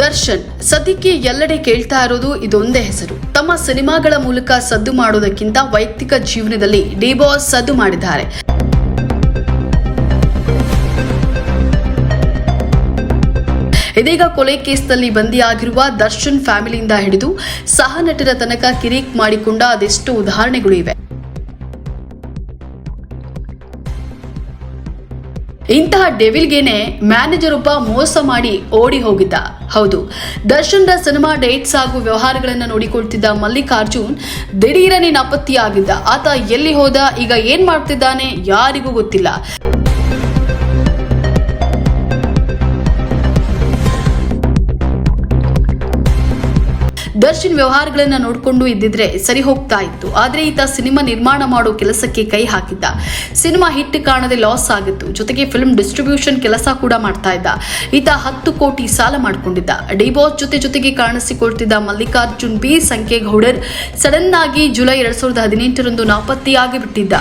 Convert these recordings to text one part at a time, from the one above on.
ದರ್ಶನ್ ಸದ್ಯಕ್ಕೆ ಎಲ್ಲೆಡೆ ಕೇಳ್ತಾ ಇರೋದು ಇದೊಂದೇ ಹೆಸರು. ತಮ್ಮ ಸಿನಿಮಾಗಳ ಮೂಲಕ ಸದ್ದು ಮಾಡೋದಕ್ಕಿಂತ ವೈಯಕ್ತಿಕ ಜೀವನದಲ್ಲಿ ಡಿ ಬಾಸ್ ಸದ್ದು ಮಾಡಿದ್ದಾರೆ. ಇದೀಗ ಕೊಲೆ ಕೇಸ್ನಲ್ಲಿ ಬಂದಿಯಾಗಿರುವ ದರ್ಶನ್ ಫ್ಯಾಮಿಲಿಯಿಂದ ಹಿಡಿದು ಸಹ ನಟರ ತನಕ ಕಿರಿಕ್ ಮಾಡಿಕೊಂಡ ಅದೆಷ್ಟು ಉದಾಹರಣೆಗಳು ಇವೆ. ಇಂತಹ ಡೆವಿಲ್ಗೇನೆ ಮ್ಯಾನೇಜರ್ ಒಬ್ಬ ಮೋಸ ಮಾಡಿ ಓಡಿ ಹೋಗಿದ್ದ. ಹೌದು, ದರ್ಶನ್ರ ಸಿನಿಮಾ ಡೇಟ್ಸ್ ಹಾಗೂ ವ್ಯವಹಾರಗಳನ್ನು ನೋಡಿಕೊಳ್ತಿದ್ದ ಮಲ್ಲಿಕಾರ್ಜುನ್ ದಿಢೀರನೆ ನಾಪತ್ತೆಯಾಗಿದ್ದ. ಆತ ಎಲ್ಲಿ ಹೋದ, ಈಗ ಏನ್ ಮಾಡ್ತಿದ್ದಾನೆ ಯಾರಿಗೂ ಗೊತ್ತಿಲ್ಲ. ದರ್ಶನ್ ವ್ಯವಹಾರಗಳನ್ನ ನೋಡಿಕೊಂಡು ಇದ್ದಿದ್ರೆ ಸರಿ ಹೋಗ್ತಾ ಇತ್ತು. ಆದ್ರೆ ಈತ ಸಿನಿಮಾ ನಿರ್ಮಾಣ ಮಾಡೋ ಕೆಲಸಕ್ಕೆ ಕೈ ಹಾಕಿದ್ದ. ಸಿನಿಮಾ ಹಿಟ್ ಕಾಣದೆ ಲಾಸ್ ಆಗಿತ್ತು. ಜೊತೆಗೆ ಫಿಲ್ಮ್ ಡಿಸ್ಟ್ರಿಬ್ಯೂಷನ್ ಕೆಲಸ ಕೂಡ ಮಾಡ್ತಾ ಇದ್ದ. ಈತ ಹತ್ತು ಕೋಟಿ ಸಾಲ ಮಾಡಿಕೊಂಡಿದ್ದ. ಡಿಬಾಸ್ ಜೊತೆ ಜೊತೆಗೆ ಕಾಣಿಸಿಕೊಳ್ತಿದ್ದ ಮಲ್ಲಿಕಾರ್ಜುನ್, ಬಿ. ಸಂಖ್ಯೇಗೌಡರ್, ಸಡನ್ ಆಗಿ ಜುಲೈ ಎರಡ್ ಸಾವಿರದ ಹದಿನೆಂಟರಂದು ನಾಪತ್ತೆಯಾಗಿ ಬಿಟ್ಟಿದ್ದ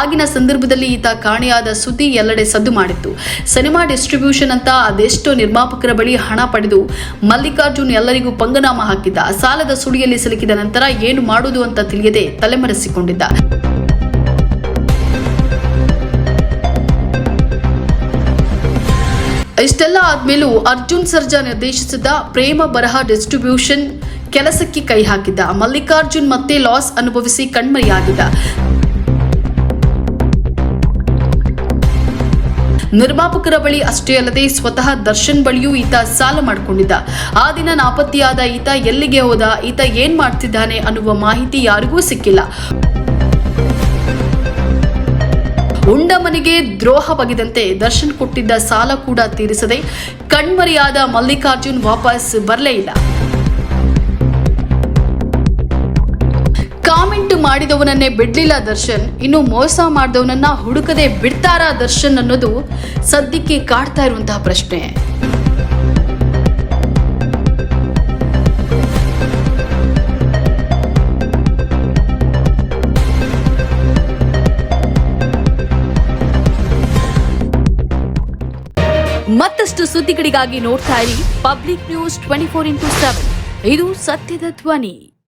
ಆಗಿನ ಸಂದರ್ಭದಲ್ಲಿ ಈತ ಕಾಣೆಯಾದ ಸುದ್ದಿ ಎಲ್ಲೆಡೆ ಸದ್ದು ಮಾಡಿತ್ತು. ಸಿನಿಮಾ ಡಿಸ್ಟ್ರಿಬ್ಯೂಷನ್ ಅಂತ ಅದೆಷ್ಟೋ ನಿರ್ಮಾಪಕರ ಬಳಿ ಹಣ ಪಡೆದು ಮಲ್ಲಿಕಾರ್ಜುನ್ ಎಲ್ಲರಿಗೂ ಪಂಗನಾಮ ಹಾಕಿದ್ದ. ಸಾಲದ ಸುಳಿಯಲ್ಲಿ ಸಿಲುಕಿದ ನಂತರ ಏನು ಮಾಡುವುದು ಅಂತ ತಿಳಿಯದೆ ತಲೆಮರೆಸಿಕೊಂಡಿದ್ದ. ಇಷ್ಟೆಲ್ಲ ಆದ್ಮೇಲೂ ಅರ್ಜುನ್ ಸರ್ಜಾ ನಿರ್ದೇಶಿಸಿದ ಪ್ರೇಮ ಬರಹ ಡಿಸ್ಟ್ರಿಬ್ಯೂಷನ್ ಕೆಲಸಕ್ಕೆ ಕೈ ಹಾಕಿದ್ದ. ಮಲ್ಲಿಕಾರ್ಜುನ್ ಮತ್ತೆ ಲಾಸ್ ಅನುಭವಿಸಿ ಕಣ್ಮರೆಯಾಗಿದ್ದ. ನಿರ್ಮಾಪಕರ ಬಳಿ ಅಷ್ಟೇ ಅಲ್ಲದೆ ಸ್ವತಃ ದರ್ಶನ್ ಬಳಿಯೂ ಈತ ಸಾಲ ಮಾಡಿಕೊಂಡಿದ್ದ. ಆ ದಿನ ನಾಪತ್ತೆಯಾದ ಈತ ಎಲ್ಲಿಗೆ ಹೋದ, ಈತ ಏನ್ ಮಾಡ್ತಿದ್ದಾನೆ ಅನ್ನುವ ಮಾಹಿತಿ ಯಾರಿಗೂ ಸಿಕ್ಕಿಲ್ಲ. ಉಂಡ ಮನೆಗೆ ದ್ರೋಹ ದರ್ಶನ್ ಕೊಟ್ಟಿದ್ದ ಸಾಲ ಕೂಡ ತೀರಿಸದೆ ಕಣ್ಮರೆಯಾದ ಮಲ್ಲಿಕಾರ್ಜುನ್ ವಾಪಸ್ ಬರಲೇ ಇಲ್ಲ. ಮಾಡಿದವನನ್ನೇ ಬಿಡ್ಲಿಲ್ಲ ದರ್ಶನ್. ಇನ್ನು ಮೋಸ ಮಾಡಿದವನನ್ನ ಹುಡುಕದೆ ಬಿಡ್ತಾರ ದರ್ಶನ್ ಅನ್ನೋದು ಸದ್ಯಕ್ಕೆ ಕಾಡ್ತಾ ಇರುವಂತಹ ಪ್ರಶ್ನೆ. ಮತ್ತಷ್ಟು ಸುದ್ದಿಗಳಿಗಾಗಿ ನೋಡ್ತಾ ಇರಿ public news twenty four into seven. ಇದು ಸತ್ಯದ ಧ್ವನಿ.